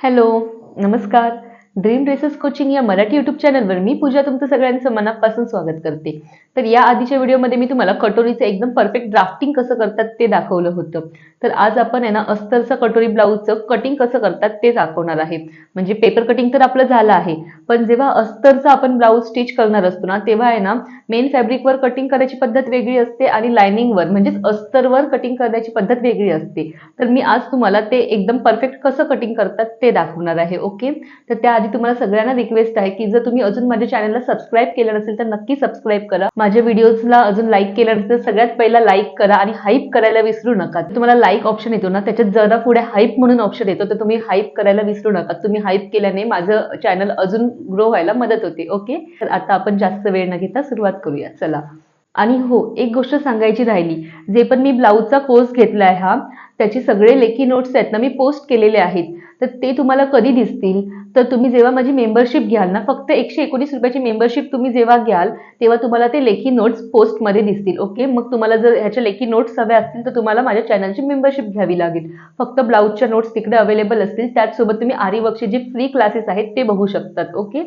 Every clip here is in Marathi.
हॅलो नमस्कार. ड्रीम ड्रेसेस कोचिंग या मराठी यूट्यूब चॅनलवर मी पूजा तुमचं सगळ्यांचं मनापासून स्वागत करते. तर या आधीच्या व्हिडिओमध्ये मी तुम्हाला कटोरीचं एकदम परफेक्ट ड्राफ्टिंग कसं करतात ते दाखवलं होतं. तर आज आपण आहे ना अस्तरचं कटोरी ब्लाऊजचं कटिंग कसं करतात ते दाखवणार आहे. म्हणजे पेपर कटिंग तर आपलं झालं आहे. पण जेव्हा अस्तरचं आपण ब्लाऊज स्टिच करणार असतो ना तेव्हा आहे ना मेन फॅब्रिकवर कटिंग करायची पद्धत वेगळी असते आणि लायनिंगवर म्हणजेच अस्तरवर कटिंग करण्याची पद्धत वेगळी असते. तर मी आज तुम्हाला ते एकदम परफेक्ट कसं कटिंग करतात ते दाखवणार आहे ओके तर त्याआधी तुम्हाला सगळ्यांना रिक्वेस्ट आहे की जर तुम्ही अजून माझ्या चॅनलला सबस्क्राईब केलं नसेल तर नक्की सबस्क्राईब करा. माझ्या व्हिडिओजला अजून लाईक केलं नसेल तर सगळ्यात पहिला लाईक करा आणि हाईप करायला विसरू नका. तुम्हाला लाईक ऑप्शन येतो ना त्याच्यात जरा पुढे हाईप म्हणून ऑप्शन येतो तर तुम्ही हाईप करायला विसरू नका. तुम्ही हाईप केल्याने माझं चॅनल अजून ग्रो व्हायला मदत होते ओके तर आता आपण जास्त वेळ न घेता सुरुवात करूया. चला. आणि हो एक गोष्ट सांगायची राहिली. जे पण मी ब्लाऊजचा कोर्स घेतला आहे हा त्याचे सगळे लेखी नोट्स आहेत ना मी पोस्ट केलेले आहेत. तर ते तुम्हाला कधी दिसतील? तर तुम्ही जेव्हा माझी मेंबरशिप घ्याल ना फक्त एकशे एकोणीस रुपयाची मेंबरशिप तुम्ही जेव्हा घ्याल तेव्हा तुम्हाला ते लेखी नोट्स पोस्टमध्ये दिसतील ओके मग तुम्हाला जर ह्याच्या लेखी नोट्स हव्या असतील तर तुम्हाला माझ्या चॅनलची मेंबरशिप घ्यावी लागेल. फक्त ब्लाऊजच्या नोट्स तिकडे अवेलेबल असतील त्याचसोबत तुम्ही आरी वर्कचे जे फ्री क्लासेस आहेत ते बघू शकतात ओके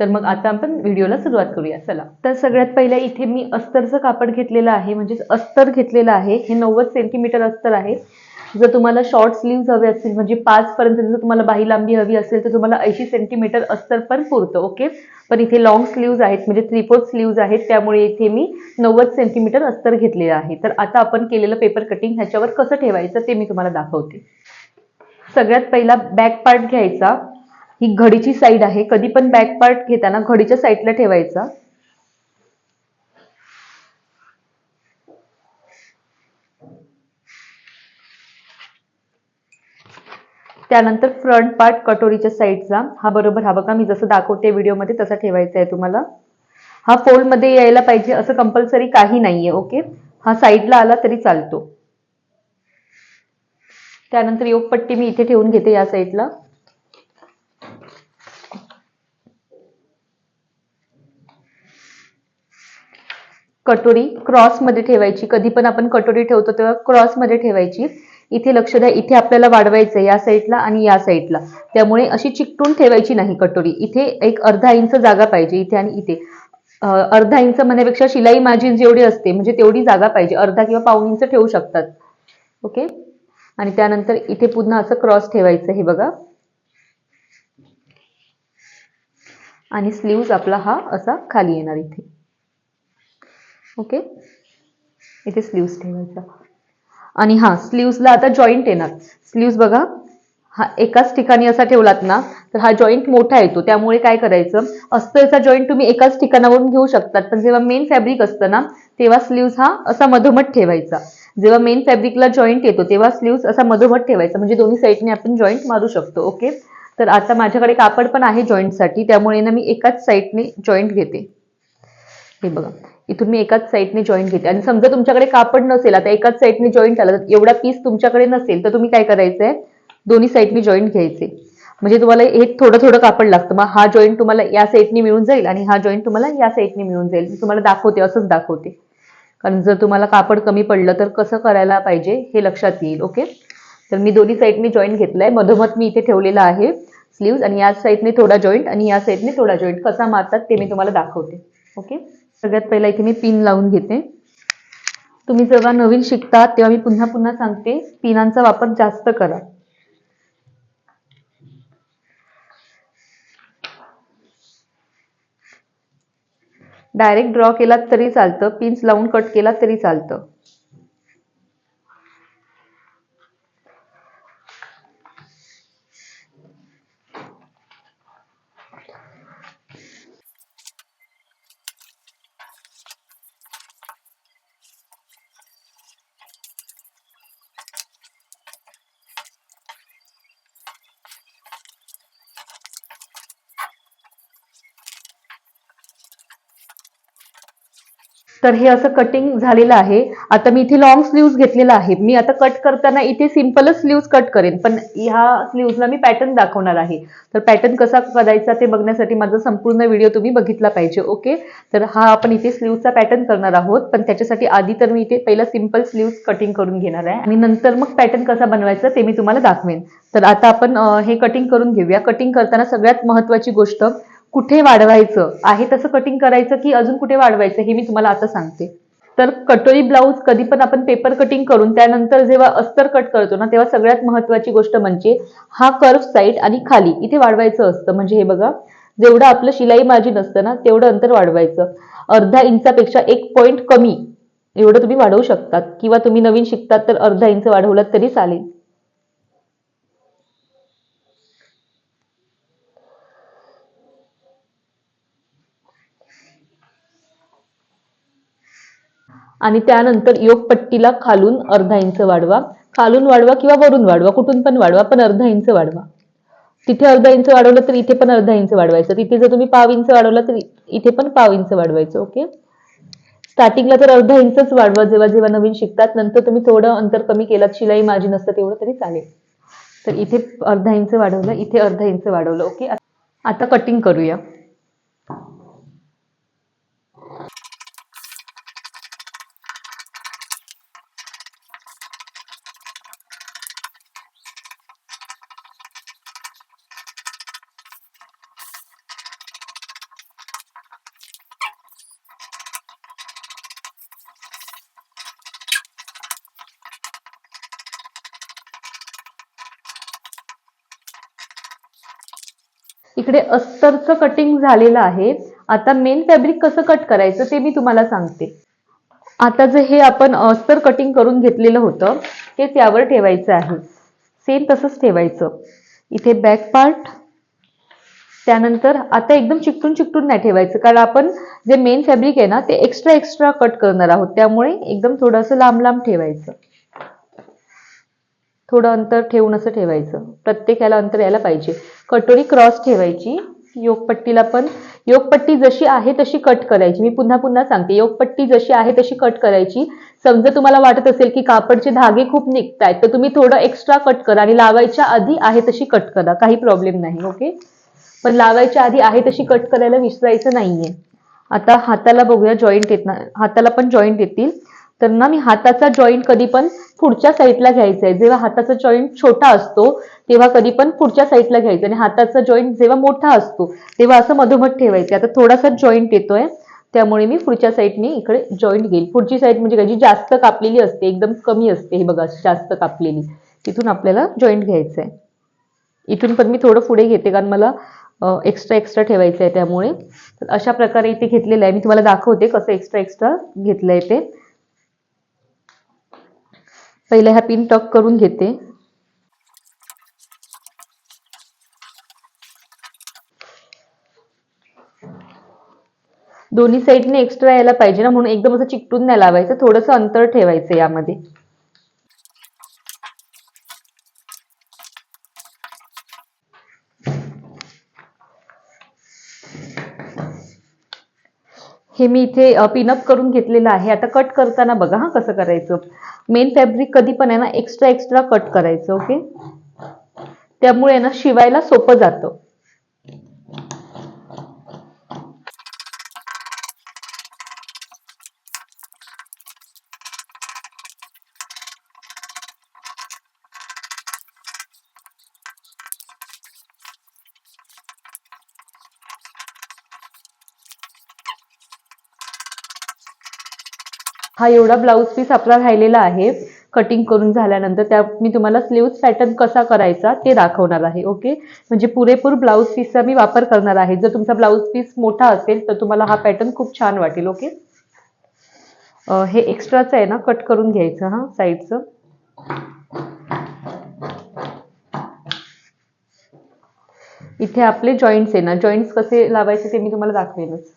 तर मग आता आपण व्हिडिओला सुरुवात करूया चला. तर सगळ्यात पहिल्या इथे मी अस्तरचं कापड घेतलेलं आहे म्हणजेच अस्तर घेतलेलं आहे हे नव्वद सेंटीमीटर अस्तर आहे. जर तुम्हाला शॉर्ट स्लीव्ज हवे असतील म्हणजे पाच पर्यंत जर तुम्हाला बाही लांबी हवी असेल तर तुम्हाला ऐंशी सेंटीमीटर अस्तर पण पुरतं ओके पण इथे लॉंग स्लीव्ज आहेत म्हणजे थ्री फोर्थ स्लीव्ज आहेत त्यामुळे इथे मी नव्वद सेंटीमीटर अस्तर घेतलेलं आहे. तर आता आपण केलेलं पेपर कटिंग ह्याच्यावर कसं ठेवायचं ते मी तुम्हाला दाखवते. सगळ्यात पहिला बॅक पार्ट घ्यायचा. ही घडीची साईड आहे. कधी पण बॅक पार्ट घेताना घडीच्या साईडला ठेवायचा. त्यानंतर फ्रंट पार्ट कटोरीच्या साईडचा हा बरोबर हा बघा मी जसं दाखवते व्हिडिओमध्ये तसा ठेवायचा आहे तुम्हाला. हा फोल्डमध्ये यायला पाहिजे असं कंपल्सरी काही नाहीये ओके हा साईडला आला तरी चालतो. त्यानंतर योगपट्टी मी इथे ठेवून घेते या साईडला कटोरी क्रॉसमध्ये ठेवायची. कधी पण आपण कटोरी ठेवतो तेव्हा क्रॉसमध्ये ठेवायची. इथे लक्ष द्या इथे आपल्याला वाढवायचं या साईडला आणि या साईडला त्यामुळे अशी चिकटून ठेवायची नाही कटोरी. इथे एक अर्धा इंच जागा पाहिजे इथे आणि इथे. अर्धा इंच म्हणण्यापेक्षा शिलाई मार्जिन जेवढी असते म्हणजे तेवढी जागा पाहिजे. अर्धा किंवा पाऊन इंच ठेवू शकतात. ओके आणि त्यानंतर इथे पुन्हा असं क्रॉस ठेवायचं हे बघा. आणि स्लीव्ज आपला हा असा खाली येणार इथे. ओके इथे स्लीव्ज ठेवायचा. आणि हा स्लीव्सला आता जॉईंट येणार. स्लीव्स बघा हा एकाच ठिकाणी असा ठेवलात ना तर हा जॉईंट मोठा येतो. त्यामुळे काय करायचं? अस्तरचा जॉईंट तुम्ही एकाच ठिकाणावरून घेऊ शकतात. पण जेव्हा मेन फॅब्रिक असतं ना तेव्हा स्लीव्स हा असा मधोमध ठेवायचा. जेव्हा मेन फॅब्रिकला जॉईंट येतो तेव्हा स्लीव्स असा मधोमध ठेवायचा. म्हणजे दोन्ही साईडने आपण जॉईंट मारू शकतो ओके तर आता माझ्याकडे कापड पण आहे जॉईंटसाठी त्यामुळे ना मी एकाच साईडने जॉईंट घेते. हे बघा. इथून मी एकाच साईडने जॉईंट घेते. आणि समजा तुमच्याकडे कापड नसेल आता एकाच साईडने जॉईंट आला तर एवढा पीस तुमच्याकडे नसेल तर तुम्ही काय करायचंय? दोन्ही साईडने जॉईंट घ्यायचे. म्हणजे तुम्हाला हे थोडं थोडं कापड लागतं. मग हा जॉईंट तुम्हाला या साईडने मिळून जाईल आणि हा जॉईंट तुम्हाला या साईडने मिळून जाईल. मी तुम्हाला दाखवते असंच दाखवते. कारण जर तुम्हाला कापड कमी पडलं तर कसं करायला पाहिजे हे लक्षात येईल ओके? तर मी दोन्ही साईडने जॉईंट घेतलाय. मधोमध मी इथे ठेवलेला आहे स्लीव्ज आणि या साईडने थोडा जॉईंट आणि या साईडने थोडा जॉईंट कसा मारतात ते मी तुम्हाला दाखवते ओके? सगळ्यात पहिला इथे मी पिन लावून घेते. तुम्ही जेव्हा नवीन शिकता तेव्हा मी पुन्हा पुन्हा सांगते पिनांचा वापर जास्त करा. डायरेक्ट ड्रॉ केलात तरी चालतं पिन्स लावून कट केलात तरी चालतं. तर हे असं कटिंग झालेलं आहे. आता मी इथे लॉंग स्लीव्ज घेतलेला आहे. मी आता कट करताना इथे सिम्पलच स्लीव्ज कट करेन. पण ह्या स्लीव्जला मी पॅटर्न दाखवणार आहे. तर पॅटर्न कसा करायचा ते बघण्यासाठी माझा संपूर्ण व्हिडिओ तुम्ही बघितला पाहिजे ओके तर हा आपण इथे स्लीव्हचा पॅटर्न करणार आहोत. पण त्याच्यासाठी आधी तर मी इथे पहिला सिंपल स्लीव्ज कटिंग करून घेणार आहे. आणि नंतर मग पॅटर्न कसा बनवायचा ते मी तुम्हाला दाखवेन. तर आता आपण हे कटिंग करून घेऊया. कटिंग करताना सगळ्यात महत्वाची गोष्ट कुठे वाढवायचं? आहे तसं कटिंग करायचं की अजून कुठे वाढवायचं? हे मी तुम्हाला आता सांगते. तर कटोरी ब्लाऊज कधी पण आपण पेपर कटिंग करून त्यानंतर जेव्हा अस्तर कट करतो ना तेव्हा सगळ्यात महत्वाची गोष्ट म्हणजे हा कर्व साईड आणि खाली इथे वाढवायचं असतं. म्हणजे हे बघा जेवढं आपलं शिलाई मार्जिन असतं ना तेवढं अंतर वाढवायचं. अर्धा इंचापेक्षा एक पॉईंट कमी एवढं तुम्ही वाढवू शकतात. किंवा तुम्ही नवीन शिकतात तर अर्धा इंच वाढवलात तरी चालेल. आणि त्यानंतर योग पट्टीला खालून अर्धा इंच वाढवा. खालून वाढवा किंवा वरून वाढवा कुठून पण वाढवा पण अर्धा इंच वाढवा. तिथे अर्धा इंच वाढवलं तर इथे पण अर्धा इंच वाढवायचं. तिथे जर तुम्ही पाव इंच वाढवलं तर इथे पण पाव इंच वाढवायचं ओके? स्टार्टिंगला तर अर्धा इंचच वाढवा जेव्हा जेव्हा नवीन शिकतात नंतर तुम्ही थोडं अंतर कमी केलात शिलाई माझी नसतं तेवढं तरी चालेल. तर इथे अर्धा इंच वाढवलं इथे अर्धा इंच वाढवलं ओके? आता कटिंग करूया. इकडे अस्तरचं कटिंग झालेलं आहे. आता मेन फॅब्रिक कसं कट करायचं ते मी तुम्हाला सांगते. आता जे हे आपण अस्तर कटिंग करून घेतलेलं होतं ते त्यावर ठेवायचं आहे. सेम तसंच ठेवायचं. इथे बॅक पार्ट त्यानंतर आता एकदम चिकटून चिकटून नाही ठेवायचं कारण आपण जे मेन फॅब्रिक आहे ना ते एक्स्ट्रा एक्स्ट्रा कट करणार आहोत. त्यामुळे एकदम थोडंसं लांब लांब ठेवायचं. थोडं अंतर ठेवून असं ठेवायचं. प्रत्येक याला अंतर यायला पाहिजे. कटोरी क्रॉस ठेवायची. योगपट्टीला पण योगपट्टी जशी आहे तशी कट करायची. मी पुन्हा पुन्हा सांगते. योगपट्टी जशी आहे तशी कट करायची. समजा तुम्हाला वाटत असेल की कापडचे धागे खूप निघतायत तर तुम्ही थोडं एक्स्ट्रा कट करा आणि लावायच्या आधी आहे तशी कट करा. काही प्रॉब्लेम नाही ओके पण लावायच्या आधी आहे तशी कट करायला विसरायचं नाहीये. आता हाताला बघूया जॉईंट येत ना हाताला पण जॉईंट येतील. तर ना मी हाताचा जॉईंट कधी पण पुढच्या साईडला घ्यायचं आहे. जेव्हा हाताचा जॉईंट छोटा असतो तेव्हा कधी पण पुढच्या साईडला घ्यायचं. आणि हाताचा जॉईंट जेव्हा मोठा असतो तेव्हा असं मधोमध ठेवायचं. आता थोडासा जॉईंट येतोय. त्यामुळे मी पुढच्या साईडने इकडे जॉईंट घेईल. पुढची साईड म्हणजे काय जी जास्त कापलेली असते एकदम कमी असते. हे बघा जास्त कापलेली. तिथून आपल्याला जॉईंट घ्यायचं आहे इथून पण मी थोडं पुढे घेते कारण मला एक्स्ट्रा एक्स्ट्रा ठेवायचं आहे त्यामुळे. तर अशा प्रकारे इथे घेतलेलं आहे. मी तुम्हाला दाखवते कसं एक्स्ट्रा एक्स्ट्रा घेतलंय ते. पहिले ह्या पिन टक करून घेते. दोन्ही साईडने एक्स्ट्रा यायला पाहिजे ना म्हणून एकदम असं चिकटून नाही लावायचं थोडंसं अंतर ठेवायचं यामध्ये. हे मी इथे पिनअप करून घेतलेलं आहे. आता कट करताना बघा हा कसं करायचं? मेन फॅब्रिक कधी पण आहे ना एक्स्ट्रा एक्स्ट्रा कट करायचं ओके त्यामुळे ना शिवायला सोपं जातं. हा एवढा ब्लाऊज पीस आपला राहिलेला आहे. कटिंग करून झाल्यानंतर त्या मी तुम्हाला स्लीव्स पॅटर्न कसा करायचा ते दाखवणार आहे ओके म्हणजे पुरेपूर ब्लाऊज पीसचा मी वापर करणार आहे. जर तुमचा ब्लाऊज पीस मोठा असेल तर तुम्हाला हा पॅटर्न खूप छान वाटेल ओके हे एक्स्ट्राचं आहे ना कट करून घ्यायचं हा साईडचं इथे आपले जॉईंट्स आहे ना जॉईंट्स कसे लावायचे ते मी तुम्हाला दाखवेनच.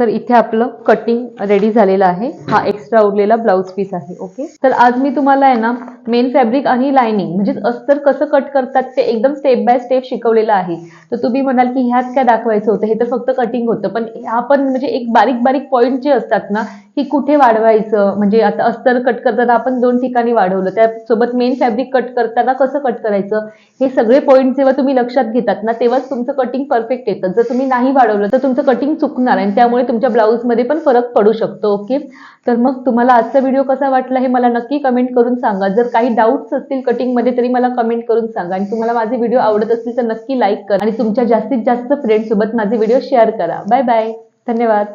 तर इथे आपलं कटिंग रेडी झालेलं आहे. हा एक्स्ट्रा उरलेला ब्लाऊज पीस आहे ओके तर आज मी तुम्हाला आहे ना मेन फॅब्रिक आणि लायनिंग म्हणजेच अस्तर कसं कट करतात ते एकदम स्टेप बाय स्टेप शिकवलेलं आहे. तर तुम्ही म्हणाल की ह्यात काय दाखवायचं होतं? हे तर फक्त कटिंग होतं पण हा पण म्हणजे एक बारीक बारीक पॉईंट जे असतात ना की कुठे वाढवायचं? म्हणजे आता अस्तर कट करताना आपण दोन ठिकाणी वाढवलं त्यासोबत मेन फॅब्रिक कट करताना कसं कट करायचं? हे सगळे पॉईंट जेव्हा तुम्ही लक्षात घेतात ना तेव्हाच तुमचं कटिंग परफेक्ट येतं. जर तुम्ही नाही वाढवलं तर तुमचं कटिंग चुकणार आणि त्यामुळे तुमच्या ब्लाऊजमध्ये पण फरक पडू शकतो ओके तर मग तुम्हाला आजचा व्हिडिओ कसा वाटला हे मला नक्की कमेंट करून सांगा. जर काही डाऊट्स असतील कटिंगमध्ये तरी मला कमेंट करून सांगा. आणि तुम्हाला माझे व्हिडिओ आवडत असतील तर नक्की लाईक करा. आणि तुमच्या जास्तीत जास्त फ्रेंड्ससोबत माझे व्हिडिओ शेअर करा. बाय बाय धन्यवाद.